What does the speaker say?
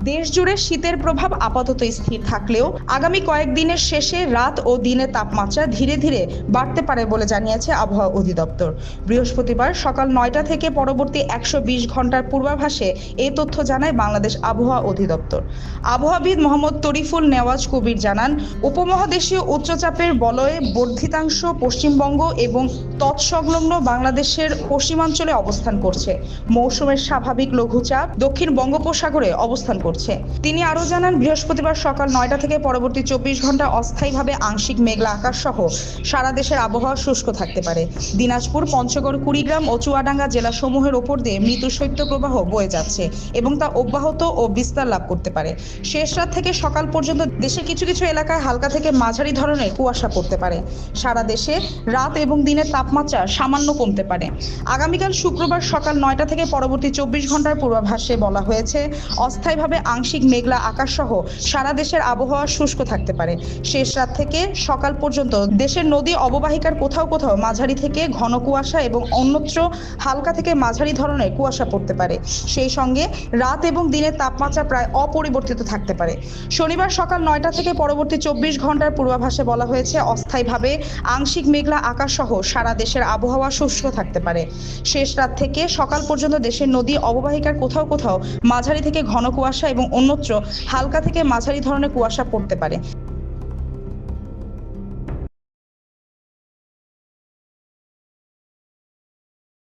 দেশ জুড়ে শীতের প্রভাব আপাতত স্থির থাকলেও আগামী কয়েকদিনের শেষে রাত ও দিনের তাপমাত্রা ধীরে ধীরে বাড়তে পারে বলে জানিয়েছে আবহাওয়া অধিদপ্তর। বৃহস্পতিবার সকাল নয়টা থেকে পরবর্তী একশো বিশ ঘণ্টার পূর্বাভাসে এই তথ্য জানায় বাংলাদেশ আবহাওয়া অধিদপ্তর। আবহাওয়াবিদ মোহাম্মদ তরিফুল নেওয়াজ কবির জানান, উপমহাদেশীয় উচ্চচাপের বলয়ে বর্ধিতাংশ পশ্চিমবঙ্গ এবং তৎসংলগ্ন বাংলাদেশের পশ্চিমাঞ্চলে অবস্থান করছে। মৌসুমের স্বাভাবিক লঘুচাপ দক্ষিণ বঙ্গোপসাগরে অবস্থান করছে। তিনি আরও জানান, বৃহস্পতিবার সকাল নয়টা থেকে পরবর্তী চব্বিশ ঘণ্টা অস্থায়ীভাবে আংশিক মেঘলা আকাশ সহ সারা দেশের আবহাওয়া শুষ্ক থাকতে পারে। দিনাজপুর, পঞ্চগড়, কুড়িগ্রাম ও চুয়াডাঙ্গা জেলাসমূহের ওপর দিয়ে মৃদু শৈত্যপ্রবাহ বয়ে যাচ্ছে এবং তা অব্যাহত ও বিস্তার লাভ করতে পারে। শেষ রাত থেকে সকাল পর্যন্ত দেশের কিছু কিছু এলাকায় হালকা থেকে মাঝারি ধরনের কুয়াশা পড়তে পারে। সারা দেশে রাত এবং দিনের তাপমাত্রা সামান্য কমতে পারে। আগামীকাল শুক্রবার সকাল নয়টা থেকে পরবর্তী চব্বিশ ঘণ্টার পূর্বাভাসে বলা হয়েছে, অস্থায়ীভাবে আংশিক মেঘলা আকাশ সহ সারা দেশের আবহাওয়া শুষ্ক থাকতে পারে। শেষ রাত থেকে সকাল পর্যন্ত দেশের নদী অববাহিকার কোথাও কোথাও মাঝারি থেকে ঘন কুয়াশা এবং অন্যত্র হালকা থেকে মাঝারি ধরনের কুয়াশা পড়তে পারে। সেই সঙ্গে রাত এবং দিনের তাপমাত্রা প্রায় অপরিবর্তিত থাকতে পারে। শনিবার সকাল নয়টা থেকে পরবর্তী চব্বিশ ঘণ্টার পূর্বাভাসে বলা হয়েছে, অস্থায়ীভাবে আংশিক মেঘলা আকাশ সহ সারা দেশের আবহাওয়া শুষ্ক থাকতে পারে। শেষ রাত থেকে সকাল পর্যন্ত দেশের নদী অববাহিকার কোথাও কোথাও মাঝারি থেকে ঘন কুয়াশা এবং অন্যত্র হালকা থেকে মাঝারি ধরনের কুয়াশা পড়তে পারে।